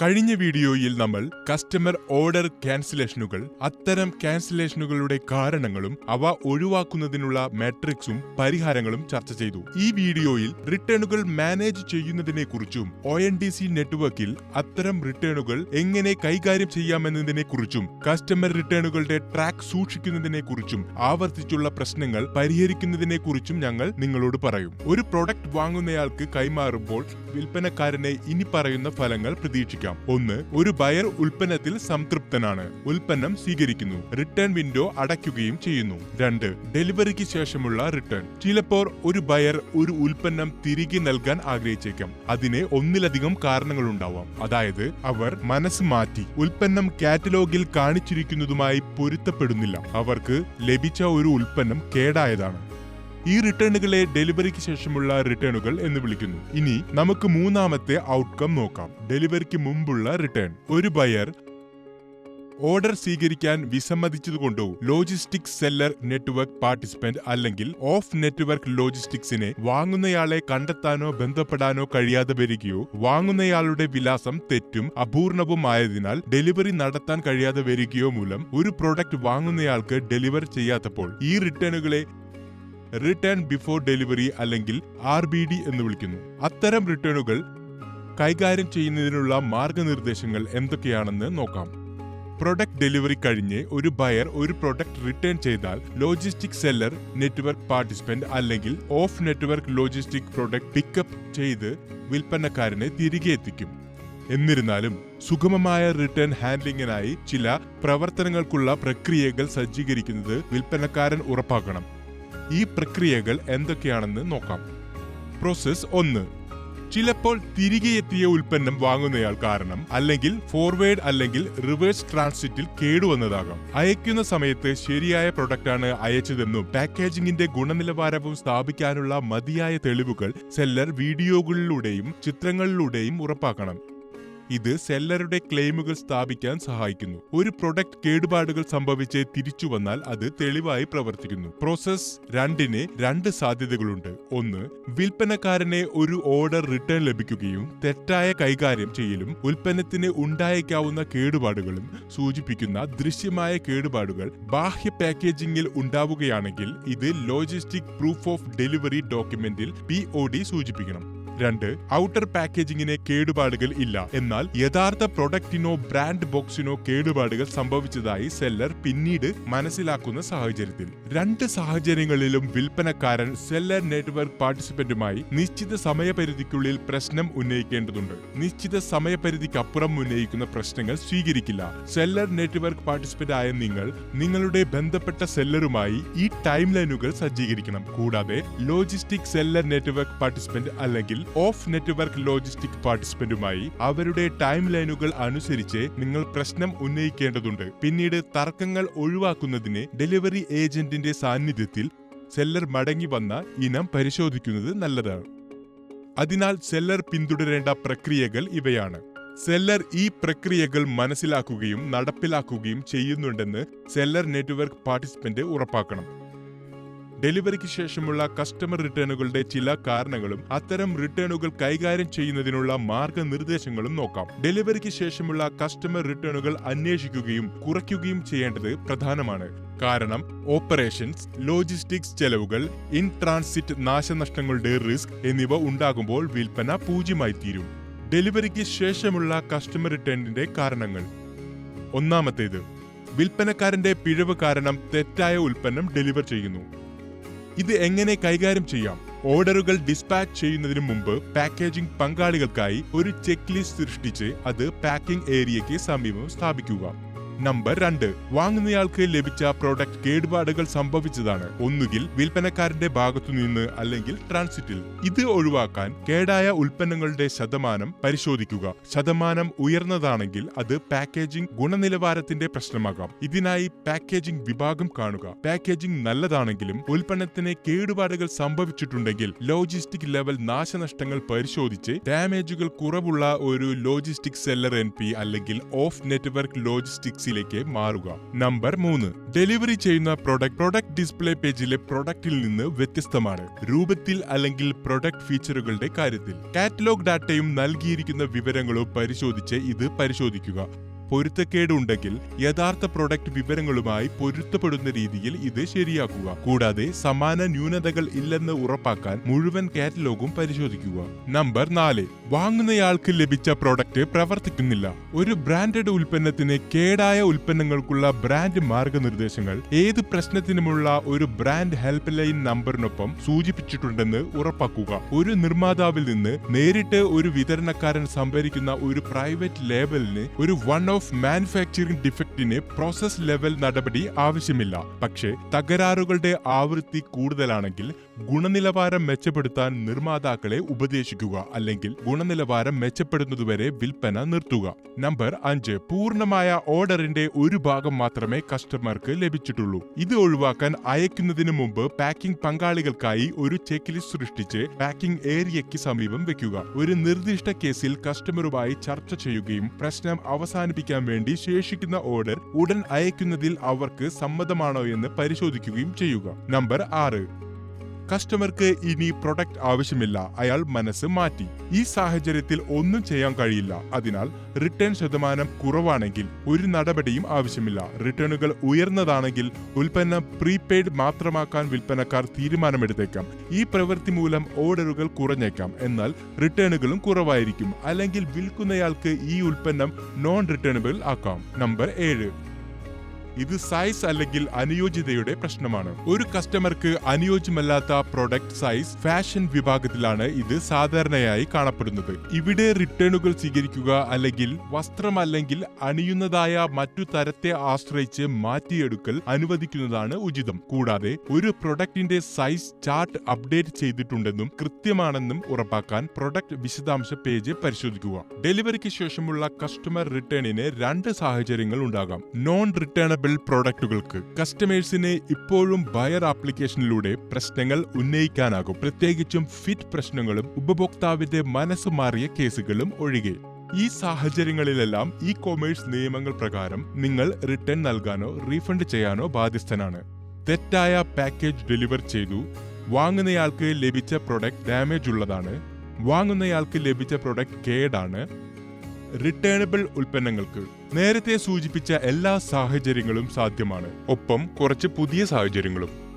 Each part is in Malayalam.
കഴിഞ്ഞ വീഡിയോയിൽ നമ്മൾ കസ്റ്റമർ ഓർഡർ ക്യാൻസലേഷനുകൾ അത്തരം ക്യാൻസലേഷനുകളുടെ കാരണങ്ങളും അവ ഒഴിവാക്കുന്നതിനുള്ള മാട്രിക്സും പരിഹാരങ്ങളും ചർച്ച ചെയ്തു. ഈ വീഡിയോയിൽ റിട്ടേണുകൾ മാനേജ് ചെയ്യുന്നതിനെ കുറിച്ചും ഒ എൻ ഡി സി നെറ്റ്വർക്കിൽ അത്തരം റിട്ടേണുകൾ എങ്ങനെ കൈകാര്യം ചെയ്യാമെന്നതിനെ കുറിച്ചും കസ്റ്റമർ റിട്ടേണുകളുടെ ട്രാക്ക് സൂക്ഷിക്കുന്നതിനെ കുറിച്ചും ആവർത്തിച്ചുള്ള പ്രശ്നങ്ങൾ പരിഹരിക്കുന്നതിനെ കുറിച്ചും ഞങ്ങൾ നിങ്ങളോട് പറയും. ഒരു പ്രൊഡക്റ്റ് വാങ്ങുന്നയാൾക്ക് കൈമാറുമ്പോൾ വിൽപ്പനക്കാരനെ ഇനി പറയുന്ന ഫലങ്ങൾ പ്രതീക്ഷിക്കാം. ഒന്ന് ഒരു ബയർ ഉൽപ്പന്നത്തിൽ സംതൃപ്തനാണ്. ഉൽപ്പന്നം സ്വീകരിക്കുന്നു. റിട്ടേൺ വിൻഡോ അടയ്ക്കുകയും ചെയ്യുന്നു. രണ്ട് ഡെലിവറിക്ക് ശേഷമുള്ള റിട്ടേൺ. ചിലപ്പോൾ ഒരു ബയർ ഒരു ഉൽപ്പന്നം തിരികെ നൽകാൻ ആഗ്രഹിച്ചേക്കാം. അതിന് ഒന്നിലധികം കാരണങ്ങളുണ്ടാവാം. അതായത് അവർ മനസ്സ് മാറ്റി. ഉൽപ്പന്നം കാറ്റലോഗിൽ കാണിച്ചിരിക്കുന്നതുമായി പൊരുത്തപ്പെടുന്നില്ല. അവർക്ക് ലഭിച്ച ഒരു ഉൽപ്പന്നം കേടായതാണ്. ഈ റിട്ടേണുകളെ ഡെലിവറിക്ക് ശേഷമുള്ള റിട്ടേണുകൾ എന്ന് വിളിക്കുന്നു. ഇനി നമുക്ക് മൂന്നാമത്തെ ഔട്ട്കം നോക്കാം. ഡെലിവറിക്ക് മുമ്പുള്ള റിട്ടേൺ. ഒരു ബയർ ഓർഡർ സ്വീകരിക്കാൻ വിസമ്മതിച്ചതുകൊണ്ടോ ലോജിസ്റ്റിക്സ് സെല്ലർ നെറ്റ്വർക്ക് പാർട്ടിസിപ്പന്റ് അല്ലെങ്കിൽ ഓഫ് നെറ്റ്വർക്ക് ലോജിസ്റ്റിക്സിനെ വാങ്ങുന്നയാളെ കണ്ടെത്താനോ ബന്ധപ്പെടാനോ കഴിയാതെ വരികയോ വാങ്ങുന്നയാളുടെ വിലാസം തെറ്റും അപൂർണവുമായതിനാൽ ഡെലിവറി നടത്താൻ കഴിയാതെ വരികയോ മൂലം ഒരു പ്രോഡക്റ്റ് വാങ്ങുന്നയാൾക്ക് ഡെലിവർ ചെയ്യാത്തപ്പോൾ ഈ റിട്ടേണുകളെ റിട്ടേൺ ബിഫോർ ഡെലിവറി അല്ലെങ്കിൽ ആർ ബി ഡി എന്ന് വിളിക്കുന്നു. അത്തരം റിട്ടേണുകൾ കൈകാര്യം ചെയ്യുന്നതിനുള്ള മാർഗനിർദ്ദേശങ്ങൾ എന്തൊക്കെയാണെന്ന് നോക്കാം. പ്രൊഡക്റ്റ് ഡെലിവറി കഴിഞ്ഞ് ഒരു ബയർ ഒരു പ്രൊഡക്റ്റ് റിട്ടേൺ ചെയ്താൽ ലോജിസ്റ്റിക് സെല്ലർ നെറ്റ്വർക്ക് പാർട്ടിസിപ്പന്റ് അല്ലെങ്കിൽ off network logistic product pickup ചെയ്ത് വിൽപ്പനക്കാരനെ തിരികെ എത്തിക്കും. എന്നിരുന്നാലും സുഗമമായ റിട്ടേൺ ഹാൻഡ്ലിംഗിനായി ചില പ്രവർത്തനങ്ങൾക്കുള്ള പ്രക്രിയകൾ സജ്ജീകരിക്കുന്നത് വിൽപ്പനക്കാരൻ ഉറപ്പാക്കണം. ഈ പ്രക്രിയകൾ എന്തൊക്കെയാണെന്ന് നോക്കാം. പ്രോസസ് ഒന്ന്. ചിലപ്പോൾ തിരികെ എത്തിയ ഉൽപ്പന്നം വാങ്ങുന്നയാൾ കാരണം അല്ലെങ്കിൽ ഫോർവേഡ് അല്ലെങ്കിൽ റിവേഴ്സ് ട്രാൻസിറ്റിൽ കേടുവന്നതാകാം. അയക്കുന്ന സമയത്ത് ശരിയായ പ്രൊഡക്റ്റാണ് അയച്ചതെന്നും പാക്കേജിംഗിന്റെ ഗുണനിലവാരവും സ്ഥാപിക്കാനുള്ള മതിയായ തെളിവുകൾ സെല്ലർ വീഡിയോകളിലൂടെയും ചിത്രങ്ങളിലൂടെയും ഉറപ്പാക്കണം. ഇത് സെല്ലറുടെ ക്ലെയിമുകൾ സ്ഥാപിക്കാൻ സഹായിക്കുന്നു. ഒരു പ്രൊഡക്റ്റ് കേടുപാടുകൾ സംഭവിച്ച് തിരിച്ചു വന്നാൽ അത് തെളിവായി പ്രവർത്തിക്കുന്നു. പ്രോസസ് രണ്ടിന് രണ്ട് സാധ്യതകളുണ്ട്. ഒന്ന് വിൽപ്പനക്കാരനെ ഒരു ഓർഡർ റിട്ടേൺ ലഭിക്കുകയും തെറ്റായ കൈകാര്യം ചെയ്യലും ഉൽപ്പന്നത്തിന് ഉണ്ടായേക്കാവുന്ന കേടുപാടുകളും സൂചിപ്പിക്കുന്ന ദൃശ്യമായ കേടുപാടുകൾ ബാഹ്യ പാക്കേജിംഗിൽ ഉണ്ടാവുകയാണെങ്കിൽ ഇത് ലോജിസ്റ്റിക് പ്രൂഫ് ഓഫ് ഡെലിവറി ഡോക്യുമെന്റിൽ പി സൂചിപ്പിക്കണം. രണ്ട് ഔട്ടർ പാക്കേജിങ്ങിന് കേടുപാടുകൾ ഇല്ല. എന്നാൽ യഥാർത്ഥ പ്രൊഡക്റ്റിനോ ബ്രാൻഡ് ബോക്സിനോ കേടുപാടുകൾ സംഭവിച്ചതായി സെല്ലർ പിന്നീട് മനസ്സിലാക്കുന്ന സാഹചര്യത്തിൽ. രണ്ട് സാഹചര്യങ്ങളിലും വിൽപ്പനക്കാരൻ സെല്ലർ നെറ്റ്വർക്ക് പാർട്ടിസിപ്പന്റുമായി നിശ്ചിത സമയപരിധിക്കുള്ളിൽ പ്രശ്നം ഉന്നയിക്കേണ്ടതുണ്ട്. നിശ്ചിത സമയപരിധിക്കപ്പുറം ഉന്നയിക്കുന്ന പ്രശ്നങ്ങൾ സ്വീകരിക്കില്ല. സെല്ലർ നെറ്റ്വർക്ക് പാർട്ടിസിപ്പന്റ് ആയ നിങ്ങൾ നിങ്ങളുടെ ബന്ധപ്പെട്ട സെല്ലറുമായി ഈ ടൈം ലൈനുകൾ സജ്ജീകരിക്കണം. കൂടാതെ ലോജിസ്റ്റിക് സെല്ലർ നെറ്റ്വർക്ക് പാർട്ടിസിപ്പന്റ് അല്ലെങ്കിൽ ഓഫ് നെറ്റ്വർക്ക് ലോജിസ്റ്റിക് പാർട്ടിസിപ്പന്റുമായി അവരുടെ ടൈം ലൈനുകൾ അനുസരിച്ച് നിങ്ങൾ പ്രശ്നം ഉന്നയിക്കേണ്ടതുണ്ട്. പിന്നീട് തർക്കങ്ങൾ ഒഴിവാക്കുന്നതിന് ഡെലിവറി ഏജന്റിന്റെ സാന്നിധ്യത്തിൽ സെല്ലർ മടങ്ങി വന്ന ഇനം പരിശോധിക്കുന്നത് നല്ലതാണ്. അതിനാൽ സെല്ലർ പിന്തുടരേണ്ട പ്രക്രിയകൾ ഇവയാണ്. സെല്ലർ ഈ പ്രക്രിയകൾ മനസ്സിലാക്കുകയും നടപ്പിലാക്കുകയും ചെയ്യുന്നുണ്ടെന്ന് സെല്ലർ നെറ്റ്വർക്ക് പാർട്ടിസിപ്പന്റ് ഉറപ്പാക്കണം. ഡെലിവറിക്ക് ശേഷമുള്ള കസ്റ്റമർ റിട്ടേണുകളുടെ ചില കാരണങ്ങളും അത്തരം റിട്ടേണുകൾ കൈകാര്യം ചെയ്യുന്നതിനുള്ള മാർഗനിർദ്ദേശങ്ങളും നോക്കാം. ഡെലിവറിക്ക് ശേഷമുള്ള കസ്റ്റമർ റിട്ടേണുകൾ അന്വേഷിക്കുകയും കുറയ്ക്കുകയും ചെയ്യേണ്ടത് പ്രധാനമാണ്. കാരണം ഓപ്പറേഷൻസ് ലോജിസ്റ്റിക്സ് ചെലവുകൾ ഇൻ ട്രാൻസിറ്റ് നാശനഷ്ടങ്ങളുടെ റിസ്ക് എന്നിവ ഉണ്ടാകുമ്പോൾ വിൽപ്പന പൂജ്യമായി തീരും ഡെലിവറിക്ക് ശേഷമുള്ള കസ്റ്റമർ റിട്ടേണിന്റെ കാരണങ്ങൾ. ഒന്നാമത്തേത് വിൽപ്പനക്കാരന്റെ പിഴവ് കാരണം തെറ്റായ ഉൽപ്പന്നം ഡെലിവർ ചെയ്യുന്നു. ഇത് എങ്ങനെ കൈകാര്യം ചെയ്യാം? ഓർഡറുകൾ ഡിസ്പാച്ച് ചെയ്യുന്നതിന് മുമ്പ് പാക്കേജിംഗ് പങ്കാളികൾക്കായി ഒരു ചെക്ക് ലിസ്റ്റ് സൃഷ്ടിച്ച് അത് പാക്കിംഗ് ഏരിയയ്ക്ക് സമീപം സ്ഥാപിക്കുക. നമ്പർ രണ്ട്. വാങ്ങുന്നയാൾക്ക് ലഭിച്ച പ്രോഡക്റ്റ് കേടുപാടുകൾ സംഭവിച്ചതാണ്. ഒന്നുകിൽ വിൽപ്പനക്കാരന്റെ ഭാഗത്തുനിന്ന് അല്ലെങ്കിൽ ട്രാൻസിറ്റിൽ ഇത് ഒഴിവാക്കാൻ കേടായ ഉൽപ്പന്നങ്ങളുടെ ശതമാനം പരിശോധിക്കുക. ശതമാനം ഉയർന്നതാണെങ്കിൽ അത് പാക്കേജിംഗ് ഗുണനിലവാരത്തിന്റെ പ്രശ്നമാകാം. ഇതിനായി പാക്കേജിംഗ് വിഭാഗം കാണുക. പാക്കേജിംഗ് നല്ലതാണെങ്കിലും ഉൽപ്പന്നത്തിന് കേടുപാടുകൾ സംഭവിച്ചിട്ടുണ്ടെങ്കിൽ ലോജിസ്റ്റിക് ലെവൽ നാശനഷ്ടങ്ങൾ പരിശോധിച്ച് ഡാമേജുകൾ കുറവുള്ള ഒരു ലോജിസ്റ്റിക് സെല്ലർ എൻ അല്ലെങ്കിൽ ഓഫ് നെറ്റ്വർക്ക് ലോജിസ്റ്റിക്സ് പോളിസിയിലേക്ക് മാറുക. നമ്പർ മൂന്ന്. ഡെലിവറി ചെയ്യുന്ന പ്രൊഡക്റ്റ് പ്രൊഡക്റ്റ് ഡിസ്പ്ലേ പേജിലെ പ്രൊഡക്റ്റിൽ നിന്ന് വ്യത്യസ്തമാണ്. രൂപത്തിൽ അല്ലെങ്കിൽ പ്രൊഡക്റ്റ് ഫീച്ചറുകളുടെ കാര്യത്തിൽ. കാറ്റലോഗ് ഡാറ്റയും നൽകിയിരിക്കുന്ന വിവരങ്ങളും പരിശോധിച്ച് ഇത് പരിശോധിക്കുക. പൊരുത്തക്കേട് ഉണ്ടെങ്കിൽ യഥാർത്ഥ പ്രൊഡക്റ്റ് വിവരങ്ങളുമായി പൊരുത്തപ്പെടുന്ന രീതിയിൽ ഇത് ശരിയാക്കുക. കൂടാതെ സമാന ന്യൂനതകൾ ഇല്ലെന്ന് ഉറപ്പാക്കാൻ മുഴുവൻ കാറ്റലോഗും പരിശോധിക്കുക. നമ്പർ നാല്. വാങ്ങുന്നയാൾക്ക് ലഭിച്ച പ്രൊഡക്റ്റ് പ്രവർത്തിക്കുന്നില്ല. ഒരു ബ്രാൻഡഡ് ഉൽപ്പന്നത്തിന് കേടായ ഉൽപ്പന്നങ്ങൾക്കുള്ള ബ്രാൻഡ് മാർഗനിർദ്ദേശങ്ങൾ ഏത് പ്രശ്നത്തിനുമുള്ള ഒരു ബ്രാൻഡ് ഹെൽപ്പ് ലൈൻ നമ്പറിനൊപ്പം സൂചിപ്പിച്ചിട്ടുണ്ടെന്ന് ഉറപ്പാക്കുക. ഒരു നിർമ്മാതാവിൽ നിന്ന് നേരിട്ട് ഒരു വിതരണക്കാരൻ സംഭരിക്കുന്ന ഒരു പ്രൈവറ്റ് ലേബലിന് ഒരു വൺ മാനുഫാക്ചറിംഗ് ഡിഫക്റ്റിന് പ്രോസസ് ലെവൽ നടപടി ആവശ്യമില്ല. പക്ഷേ തകരാറുകളുടെ ആവൃത്തി കൂടുതലാണെങ്കിൽ ഗുണനിലവാരം മെച്ചപ്പെടുത്താൻ നിർമ്മാതാക്കളെ ഉപദേശിക്കുക അല്ലെങ്കിൽ ഗുണനിലവാരം മെച്ചപ്പെടുന്നതുവരെ വിൽപ്പന നിർത്തുക. നമ്പർ അഞ്ച് പൂർണമായ ഓർഡറിന്റെ ഒരു ഭാഗം മാത്രമേ കസ്റ്റമർക്ക് ലഭിച്ചിട്ടുള്ളൂ. ഇത് ഒഴിവാക്കാൻ അയക്കുന്നതിന് മുമ്പ് പാക്കിംഗ് പങ്കാളികൾക്കായി ഒരു ചെക്ക് ലിസ്റ്റ് സൃഷ്ടിച്ച് പാക്കിംഗ് ഏരിയയ്ക്ക് സമീപം വെക്കുക. ഒരു നിർദ്ദിഷ്ട കേസിൽ കസ്റ്റമറുമായി ചർച്ച ചെയ്യുകയും പ്രശ്നം അവസാനിപ്പിക്കാൻ വേണ്ടി ശേഷിക്കുന്ന ഓർഡർ ഉടൻ അയക്കുന്നതിൽ അവർക്ക് സമ്മതമാണോ എന്ന് പരിശോധിക്കുകയും ചെയ്യുക. നമ്പർ ആറ് കസ്റ്റമർക്ക് ഇനി പ്രൊഡക്റ്റ് ആവശ്യമില്ല. അയാൾ മനസ്സ് മാറ്റി. ഈ സാഹചര്യത്തിൽ ഒന്നും ചെയ്യാൻ കഴിയില്ല. അതിനാൽ റിട്ടേൺ ശതമാനം കുറവാണെങ്കിൽ ഒരു നടപടിയും ആവശ്യമില്ല. റിട്ടേണുകൾ ഉയർന്നതാണെങ്കിൽ ഉൽപ്പന്നം പ്രീപെയ്ഡ് മാത്രമാക്കാൻ വിൽപ്പനക്കാർ തീരുമാനമെടുത്തേക്കാം. ഈ പ്രവൃത്തി മൂലം ഓർഡറുകൾ കുറഞ്ഞേക്കാം. എന്നാൽ റിട്ടേണുകളും കുറവായിരിക്കും. അല്ലെങ്കിൽ വിൽക്കുന്നയാൾക്ക് ഈ ഉൽപ്പന്നം നോൺ റിട്ടേണബിൾ ആക്കാം. നമ്പർ ഏഴ്. ഇത് സൈസ് അല്ലെങ്കിൽ അനുയോജ്യതയുടെ പ്രശ്നമാണ്. ഒരു കസ്റ്റമർക്ക് അനുയോജ്യമല്ലാത്ത പ്രൊഡക്റ്റ് സൈസ് ഫാഷൻ വിഭാഗത്തിലാണ് ഇത് സാധാരണയായി കാണപ്പെടുന്നത്. ഇവിടെ റിട്ടേണുകൾ സ്വീകരിക്കുക അല്ലെങ്കിൽ വസ്ത്രം അല്ലെങ്കിൽ അണിയുന്നതായ മറ്റു തരത്തെ ആശ്രയിച്ച് മാറ്റിയെടുക്കൽ അനുവദിക്കുന്നതാണ് ഉചിതം. കൂടാതെ ഒരു പ്രൊഡക്റ്റിന്റെ സൈസ് ചാർട്ട് അപ്ഡേറ്റ് ചെയ്തിട്ടുണ്ടെന്നും കൃത്യമാണെന്നും ഉറപ്പാക്കാൻ പ്രൊഡക്റ്റ് വിശദാംശ പേജ് പരിശോധിക്കുക. ഡെലിവറിക്ക് ശേഷമുള്ള കസ്റ്റമർ റിട്ടേണിന് രണ്ട് സാഹചര്യങ്ങൾ ഉണ്ടാകാം. നോൺ റിട്ടേണബിൾ പ്രോഡക്റ്റുകൾക്ക് കസ്റ്റമേഴ്സിന് ഇപ്പോഴും ബയർ ആപ്ലിക്കേഷനിലൂടെ പ്രശ്നങ്ങൾ ഉന്നയിക്കാനാകും. പ്രത്യേകിച്ചും ഫിറ്റ് പ്രശ്നങ്ങളും ഉപഭോക്താവിന്റെ മനസ്സ് മാറിയ കേസുകളും ഒഴികെ. ഈ സാഹചര്യങ്ങളിലെല്ലാം ഇ കൊമേഴ്സ് നിയമങ്ങൾ പ്രകാരം നിങ്ങൾ റിട്ടേൺ നൽകാനോ റീഫണ്ട് ചെയ്യാനോ ബാധ്യസ്ഥനാണ്. തെറ്റായ പാക്കേജ് ഡെലിവർ ചെയ്തു. വാങ്ങുന്നയാൾക്ക് ലഭിച്ച പ്രൊഡക്റ്റ് ഡാമേജ് ഉള്ളതാണ്. വാങ്ങുന്നയാൾക്ക് ലഭിച്ച പ്രൊഡക്റ്റ് കേടാണ്. റിട്ടേണബിൾ ഉൽപ്പന്നങ്ങൾക്ക് നേരത്തെ സൂചിപ്പിച്ച എല്ലാ സാഹചര്യങ്ങളും സാധ്യമാണ്. ഒപ്പം കുറച്ച് പുതിയ സാഹചര്യങ്ങളും.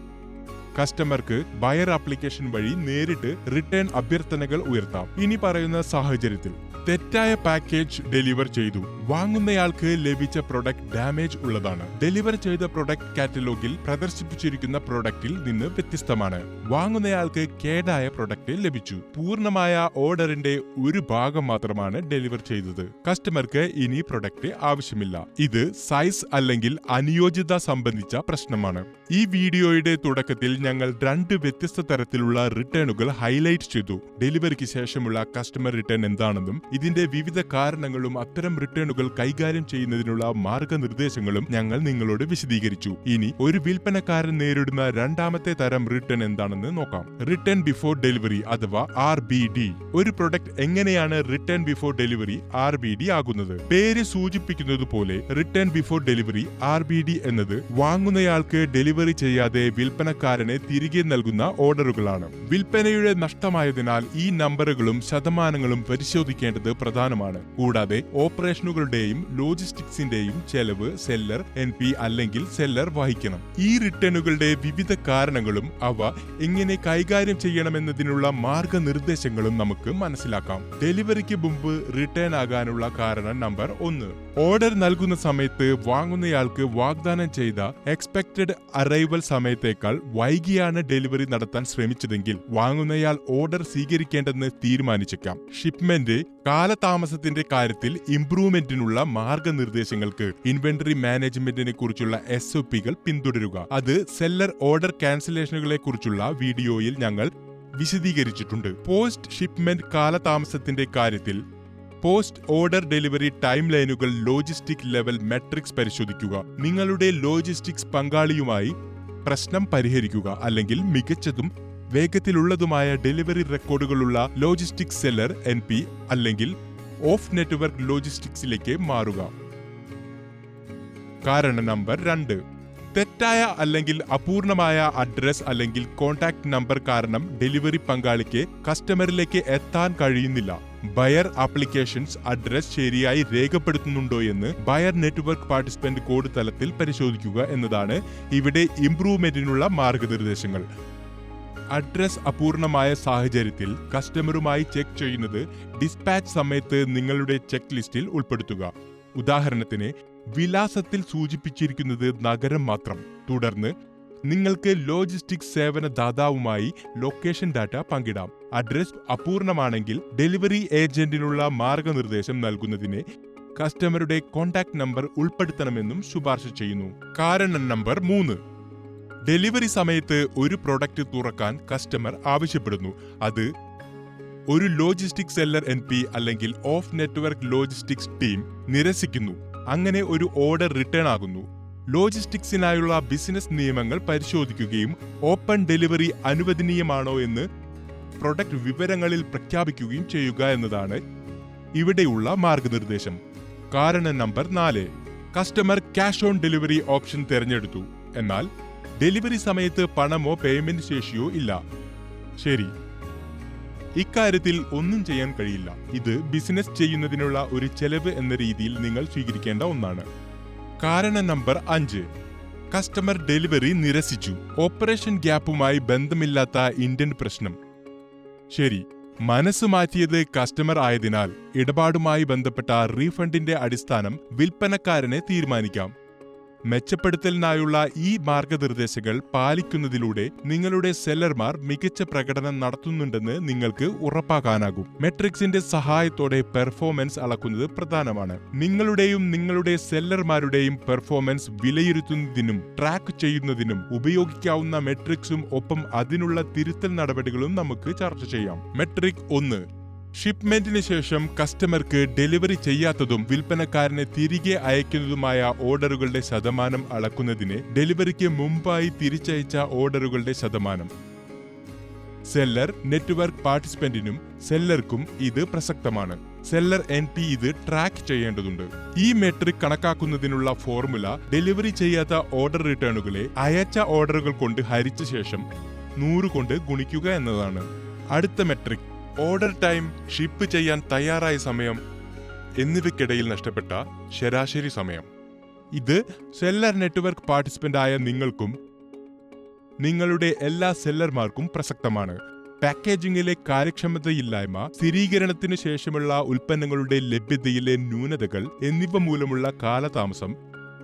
കസ്റ്റമർക്ക് ബയർ ആപ്ലിക്കേഷൻ വഴി നേരിട്ട് റിട്ടേൺ അഭ്യർത്ഥനകൾ ഉയർത്താം. ഇനി പറയുന്ന സാഹചര്യത്തിൽ തെറ്റായ പാക്കേജ് ഡെലിവർ ചെയ്തു. വാങ്ങുന്നയാൾക്ക് ലഭിച്ച പ്രൊഡക്റ്റ് ഡാമേജ് ഉള്ളതാണ്. ഡെലിവർ ചെയ്ത പ്രൊഡക്റ്റ് കാറ്റലോഗിൽ പ്രദർശിപ്പിച്ചിരിക്കുന്ന പ്രൊഡക്റ്റിൽ നിന്ന് വ്യത്യസ്തമാണ്. വാങ്ങുന്നയാൾക്ക് കേടായ പ്രൊഡക്റ്റ് ലഭിച്ചു. പൂർണമായ ഓർഡറിന്റെ ഒരു ഭാഗം മാത്രമാണ് ഡെലിവർ ചെയ്തത്. കസ്റ്റമർക്ക് ഇനി പ്രൊഡക്റ്റ് ആവശ്യമില്ല. ഇത് സൈസ് അല്ലെങ്കിൽ അനുയോജ്യത സംബന്ധിച്ച പ്രശ്നമാണ്. ഈ വീഡിയോയുടെ തുടക്കത്തിൽ ഞങ്ങൾ രണ്ട് വ്യത്യസ്ത തരത്തിലുള്ള റിട്ടേണുകൾ ഹൈലൈറ്റ് ചെയ്തു. ഡെലിവറിക്ക് ശേഷമുള്ള കസ്റ്റമർ റിട്ടേൺ എന്താണെന്നും ഇതിന്റെ വിവിധ കാരണങ്ങളും അത്തരം റിട്ടേണുകൾ കൈകാര്യം ചെയ്യുന്നതിനുള്ള മാർഗനിർദ്ദേശങ്ങളും ഞങ്ങൾ നിങ്ങളോട് വിശദീകരിച്ചു. ഇനി ഒരു വിൽപ്പനക്കാരൻ നേരിടുന്ന രണ്ടാമത്തെ തരം റിട്ടേൺ എന്താണെന്ന് നോക്കാം. റിട്ടേൺ ബിഫോർ ഡെലിവറി അഥവാ ആർ ബി ഡി. ഒരു പ്രൊഡക്റ്റ് എങ്ങനെയാണ് return before delivery R B D ആകുന്നത്? പേര് സൂചിപ്പിക്കുന്നത് പോലെ return before delivery R B D എന്നത് വാങ്ങുന്നയാൾക്ക് ഡെലിവറി ചെയ്യാതെ വിൽപ്പനക്കാരനെ തിരികെ നൽകുന്ന ഓർഡറുകളാണ്. വിൽപ്പനയുടെ നഷ്ടമായതിനാൽ ഈ നമ്പറുകളും ശതമാനങ്ങളും പരിശോധിക്കേണ്ടത് പ്രധാനമാണ്. കൂടാതെ ഓപ്പറേഷനുകളുടെയും ലോജിസ്റ്റിക്സിന്റെയും ചെലവ് സെല്ലർ എൻ പി അല്ലെങ്കിൽ സെല്ലർ വഹിക്കണം. ഈ റിട്ടേണുകളുടെ വിവിധ കാരണങ്ങളും അവ എങ്ങനെ കൈകാര്യം ചെയ്യണമെന്നതിനുള്ള മാർഗനിർദ്ദേശങ്ങളും നമുക്ക് മനസ്സിലാക്കാം. ഡെലിവറിക്ക് മുമ്പ് റിട്ടേൺ ആകാനുള്ള കാരണം നമ്പർ ഒന്ന്. ഓർഡർ നൽകുന്ന സമയത്ത് വാങ്ങുന്നയാൾക്ക് വാഗ്ദാനം ചെയ്ത എക്സ്പെക്റ്റഡ് അറൈവൽ സമയത്തേക്കാൾ വൈകിയാണ് ഡെലിവറി നടത്താൻ ശ്രമിച്ചതെങ്കിൽ വാങ്ങുന്നയാൾ ഓർഡർ സ്വീകരിക്കേണ്ടെന്ന് തീരുമാനിച്ചേക്കാം. ഷിപ്മെന്റ് കാലതാമസത്തിന്റെ കാര്യത്തിൽ ഇംപ്രൂവ്മെന്റിനുള്ള മാർഗനിർദ്ദേശങ്ങൾക്ക് ഇൻവെന്ററി മാനേജ്മെന്റിനെ കുറിച്ചുള്ള എസ് ഒ പികൾ പിന്തുടരുക. അത് സെല്ലർ ഓർഡർ ക്യാൻസലേഷനുകളെ കുറിച്ചുള്ള വീഡിയോയിൽ ഞങ്ങൾ വിശദീകരിച്ചിട്ടുണ്ട്. പോസ്റ്റ് ഷിപ്മെന്റ് കാലതാമസത്തിന്റെ കാര്യത്തിൽ പോസ്റ്റ് ഓർഡർ ഡെലിവറി ടൈം ലൈനുകൾ ലോജിസ്റ്റിക് ലെവൽ മെട്രിക്സ് പരിശോധിക്കുക. നിങ്ങളുടെ ലോജിസ്റ്റിക്സ് പങ്കാളിയുമായി പ്രശ്നം പരിഹരിക്കുക അല്ലെങ്കിൽ മികച്ചതും വേഗത്തിലുള്ളതുമായ ഡെലിവറി റെക്കോർഡുകളുള്ള ലോജിസ്റ്റിക്സ് സെല്ലർ എൻ പി അല്ലെങ്കിൽ ഓഫ് നെറ്റ്വർക്ക് ലോജിസ്റ്റിക്സിലേക്ക് മാറുക. കാരണ നമ്പർ രണ്ട്. തെറ്റായ അല്ലെങ്കിൽ അപൂർണമായ അഡ്രസ് അല്ലെങ്കിൽ കോൺടാക്ട് നമ്പർ കാരണം ഡെലിവറി പങ്കാളിക്ക് കസ്റ്റമറിലേക്ക് എത്താൻ കഴിയുന്നില്ല. ബയർ ആപ്ലിക്കേഷൻസ് അഡ്രസ് ശരിയായി രേഖപ്പെടുത്തുന്നുണ്ടോ എന്ന് ബയർ നെറ്റ്വർക്ക് പാർട്ടിസിപ്പന്റ് കോഡ് തലത്തിൽ പരിശോധിക്കുക എന്നതാണ് ഇവിടെ ഇംപ്രൂവ്മെന്റിനുള്ള മാർഗനിർദ്ദേശങ്ങൾ. അഡ്രസ് അപൂർണമായ സാഹചര്യത്തിൽ കസ്റ്റമറുമായി ചെക്ക് ചെയ്യുന്നത് ഡിസ്പാച്ച് സമയത്ത് നിങ്ങളുടെ ചെക്ക് ലിസ്റ്റിൽ ഉൾപ്പെടുത്തുക. ഉദാഹരണത്തിന് വിലാസത്തിൽ സൂചിപ്പിച്ചിരിക്കുന്നത് നഗരം മാത്രം. തുടർന്ന് നിങ്ങൾക്ക് ലോജിസ്റ്റിക് സേവന ദാതാവുമായി ലൊക്കേഷൻ ഡാറ്റ പങ്കിടാം. അഡ്രസ് അപൂർണമാണെങ്കിൽ ഡെലിവറി ഏജന്റിനുള്ള മാർഗനിർദ്ദേശം നൽകുന്നതിന് കസ്റ്റമറുടെ കോൺടാക്ട് നമ്പർ ഉൾപ്പെടുത്തണമെന്നും ശുപാർശ ചെയ്യുന്നു. കാരണം നമ്പർ മൂന്ന്. ഡെലിവറി സമയത്ത് ഒരു പ്രൊഡക്റ്റ് തുറക്കാൻ കസ്റ്റമർ ആവശ്യപ്പെടുന്നു. അത് ഒരു ലോജിസ്റ്റിക് സെല്ലർ എൻ പി അല്ലെങ്കിൽ ഓഫ് നെറ്റ്വർക്ക് ലോജിസ്റ്റിക്സ് ടീം നിരസിക്കുന്നു. അങ്ങനെ ഒരു ഓർഡർ റിട്ടേൺ ആകുന്നു. ലോജിസ്റ്റിക്സിനായുള്ള ബിസിനസ് നിയമങ്ങൾ പരിശോധിക്കുകയും ഓപ്പൺ ഡെലിവറി അനുവദനീയമാണോ എന്ന് പ്രൊഡക്റ്റ് വിവരങ്ങളിൽ പ്രഖ്യാപിക്കുകയും ചെയ്യുക എന്നതാണ് ഇവിടെയുള്ള മാർഗനിർദ്ദേശം. കാരണം നമ്പർ നാല് customer cash on delivery option തിരഞ്ഞെടുത്തു. എന്നാൽ ഡെലിവറി സമയത്ത് പണമോ പേയ്മെന്റ് ശേഷിയോ ഇല്ല. ശരി. ഇക്കാര്യത്തിൽ ഒന്നും ചെയ്യാൻ കഴിയില്ല. ഇത് ബിസിനസ് ചെയ്യുന്നതിനുള്ള ഒരു ചെലവ് എന്ന രീതിയിൽ നിങ്ങൾ സ്വീകരിക്കേണ്ട ഒന്നാണ്. കാരണം നമ്പർ അഞ്ച്. കസ്റ്റമർ ഡെലിവറി നിരസിച്ചു. ഓപ്പറേഷൻ ഗ്യാപ്പുമായി ബന്ധമില്ലാത്ത ഇന്ത്യൻ പ്രശ്നം. ശരി മനസ്സ് മാറ്റിയത് കസ്റ്റമർ ആയതിനാൽ ഇടപാടുമായി ബന്ധപ്പെട്ട റീഫണ്ടിന്റെ അടിസ്ഥാനം വിൽപ്പനക്കാരനെ തീരുമാനിക്കാം. മെച്ചപ്പെടുത്തലിനായുള്ള ഈ മാർഗനിർദ്ദേശങ്ങൾ പാലിക്കുന്നതിലൂടെ നിങ്ങളുടെ സെല്ലർമാർ മികച്ച പ്രകടനം നടത്തുന്നുണ്ടെന്ന് നിങ്ങൾക്ക് ഉറപ്പാക്കാനാകും. മെട്രിക്സിന്റെ സഹായത്തോടെ പെർഫോമൻസ് അളക്കുന്നത് പ്രധാനമാണ്. നിങ്ങളുടെയും നിങ്ങളുടെ സെല്ലർമാരുടെയും പെർഫോമൻസ് വിലയിരുത്തുന്നതിനും ട്രാക്ക് ചെയ്യുന്നതിനും ഉപയോഗിക്കാവുന്ന മെട്രിക്സും ഒപ്പം അതിനുള്ള തിരുത്തൽ നടപടികളും നമുക്ക് ചർച്ച ചെയ്യാം. മെട്രിക് ഒന്ന് ഷിപ്മെന്റിന് ശേഷം കസ്റ്റമർക്ക് ഡെലിവറി ചെയ്യാത്തതും വിൽപ്പനക്കാരനെ തിരികെ അയക്കുന്നതുമായ ഓർഡറുകളുടെ ശതമാനം അളക്കുന്നതിന് ഡെലിവറിക്ക് മുമ്പായി തിരിച്ചയച്ച ഓർഡറുകളുടെ ശതമാനം. സെല്ലർ നെറ്റ്വർക്ക് പാർട്ടിസിപ്പന്റിനും സെല്ലർക്കും ഇത് പ്രസക്തമാണ്. സെല്ലർ എൻ പി ഇത് ട്രാക്ക് ചെയ്യേണ്ടതുണ്ട്. ഈ മെട്രിക് കണക്കാക്കുന്നതിനുള്ള ഫോർമുല ഡെലിവറി ചെയ്യാത്ത ഓർഡർ റിട്ടേണുകളെ അയച്ച ഓർഡറുകൾ കൊണ്ട് ഹരിച്ച ശേഷം നൂറ് കൊണ്ട് ഗുണിക്കുക എന്നതാണ്. അടുത്ത മെട്രിക്. ഓർഡർ ടൈം ഷിപ്പ് ചെയ്യാൻ തയ്യാറായ സമയം എന്നിവയ്ക്കിടയിൽ നഷ്ടപ്പെട്ട ശരാശരി സമയം. ഇത് സെല്ലർ നെറ്റ്വർക്ക് പാർട്ടിസിപ്പന്റ് ആയ നിങ്ങൾക്കും നിങ്ങളുടെ എല്ലാ സെല്ലർമാർക്കും പ്രസക്തമാണ്. പാക്കേജിംഗിലെ കാര്യക്ഷമതയില്ലായ്മ സ്ഥിരീകരണത്തിന് ശേഷമുള്ള ഉൽപ്പന്നങ്ങളുടെ ലഭ്യതയിലെ ന്യൂനതകൾ എന്നിവ മൂലമുള്ള കാലതാമസം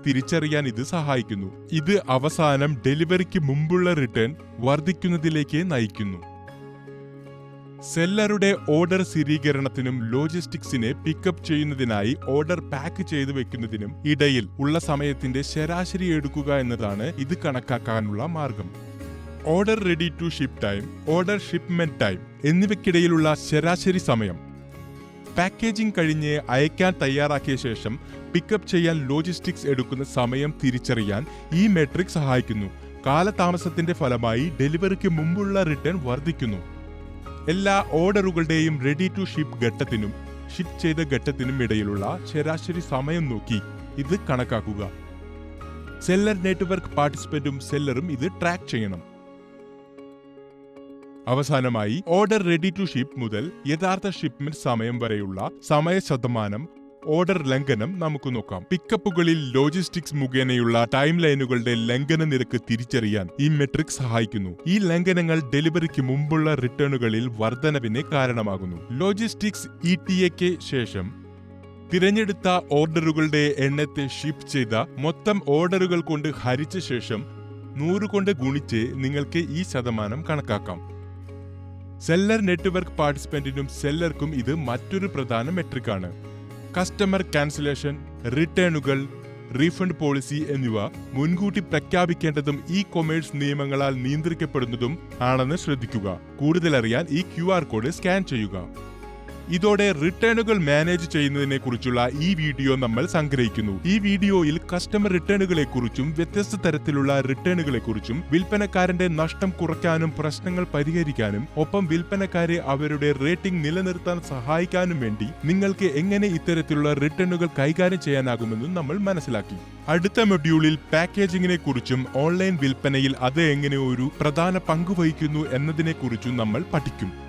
തിരിച്ചറിയാൻ ഇത് സഹായിക്കുന്നു. ഇത് അവസാനം ഡെലിവറിക്ക് മുമ്പുള്ള റിട്ടേൺ വർദ്ധിക്കുന്നതിലേക്ക് നയിക്കുന്നു. സെല്ലറുടെ ഓർഡർ സ്ഥിരീകരണത്തിനും ലോജിസ്റ്റിക്സിനെ പിക്കപ്പ് ചെയ്യുന്നതിനായി ഓർഡർ പാക്ക് ചെയ്തു വെക്കുന്നതിനും ഇടയിൽ ഉള്ള സമയത്തിന്റെ ശരാശരി എടുക്കുക എന്നതാണ് ഇത് കണക്കാക്കാനുള്ള മാർഗം. Order ready to ship time order shipment time എന്നിവയ്ക്കിടയിലുള്ള ശരാശരി സമയം. പാക്കേജിംഗ് കഴിഞ്ഞ് അയക്കാൻ തയ്യാറാക്കിയ ശേഷം പിക്കപ്പ് ചെയ്യാൻ ലോജിസ്റ്റിക്സ് എടുക്കുന്ന സമയം തിരിച്ചറിയാൻ ഈ മെട്രിക് സഹായിക്കുന്നു. കാലതാമസത്തിന്റെ ഫലമായി ഡെലിവറിക്ക് മുമ്പുള്ള റിട്ടേൺ വർദ്ധിക്കുന്നു. എല്ലാ ഓർഡറുകളുടെയും റെഡി ടു ഷിപ്പ് ഘട്ടത്തിനും ഷിപ്പ് ചെയ്ത ഘട്ടത്തിനും ഇടയിലുള്ള ശരാശരി സമയം നോക്കി ഇത് കണക്കാക്കുക. സെല്ലർ നെറ്റ്വർക്ക് പാർട്ടിസിപ്പന്റും സെല്ലറും ഇത് ട്രാക്ക് ചെയ്യണം. അവസാനമായി ഓർഡർ റെഡി ടു ഷിപ്പ് മുതൽ യഥാർത്ഥ ഷിപ്മെന്റ് സമയം വരെയുള്ള സമയ ശതമാനം ഓർഡർ ലംഘനം നമുക്ക് നോക്കാം. പിക്കപ്പുകളിൽ ലോജിസ്റ്റിക്സ് മുഖേനയുള്ള ടൈം ലൈനുകളുടെ ലംഘന നിരക്ക് തിരിച്ചറിയാൻ ഈ മെട്രിക് സഹായിക്കുന്നു. ഈ ലംഘനങ്ങൾ ഡെലിവറിക്ക് മുമ്പുള്ള റിട്ടേണുകളിൽ വർധനവിന് കാരണമാകുന്നു. ലോജിസ്റ്റിക്സ് ഇ ടി എക്ക് ശേഷം തിരഞ്ഞെടുത്ത ഓർഡറുകളുടെ എണ്ണത്തെ ഷിപ്പ് ചെയ്ത മൊത്തം ഓർഡറുകൾ കൊണ്ട് ഹരിച്ച ശേഷം നൂറ് കൊണ്ട് ഗുണിച്ച് നിങ്ങൾക്ക് ഈ ശതമാനം കണക്കാക്കാം. സെല്ലർ നെറ്റ്വർക്ക് പാർട്ടിസിപ്പന്റിനും സെല്ലർക്കും ഇത് മറ്റൊരു പ്രധാന മെട്രിക്കാണ്. കസ്റ്റമർ ക്യാൻസലേഷൻ റിട്ടേണുകൾ റീഫണ്ട് പോളിസി എന്നിവ മുൻകൂട്ടി പ്രഖ്യാപിക്കേണ്ടതും ഇ കൊമേഴ്സ് നിയമങ്ങളാൽ നിയന്ത്രിക്കപ്പെടുന്നതും ആണെന്ന് ശ്രദ്ധിക്കുക. കൂടുതലറിയാൻ ഈ ക്യു കോഡ് സ്കാൻ ചെയ്യുക. ഇതോടെ റിട്ടേണുകൾ മാനേജ് ചെയ്യുന്നതിനെ കുറിച്ചുള്ള ഈ വീഡിയോ നമ്മൾ സംഗ്രഹിക്കുന്നു. ഈ വീഡിയോയിൽ കസ്റ്റമർ റിട്ടേണുകളെ കുറിച്ചും വ്യത്യസ്ത തരത്തിലുള്ള റിട്ടേണുകളെ കുറിച്ചും വിൽപ്പനക്കാരന്റെ നഷ്ടം കുറയ്ക്കാനും പ്രശ്നങ്ങൾ പരിഹരിക്കാനും ഒപ്പം വിൽപ്പനക്കാരെ അവരുടെ റേറ്റിംഗ് നിലനിർത്താൻ സഹായിക്കാനും വേണ്ടി നിങ്ങൾക്ക് എങ്ങനെ ഇത്തരത്തിലുള്ള റിട്ടേണുകൾ കൈകാര്യം ചെയ്യാനാകുമെന്നും നമ്മൾ മനസ്സിലാക്കി. അടുത്ത മൊഡ്യൂളിൽ പാക്കേജിങ്ങിനെ കുറിച്ചും ഓൺലൈൻ വിൽപ്പനയിൽ അത് എങ്ങനെ ഒരു പ്രധാന പങ്കുവഹിക്കുന്നു എന്നതിനെ കുറിച്ചും നമ്മൾ പഠിക്കും.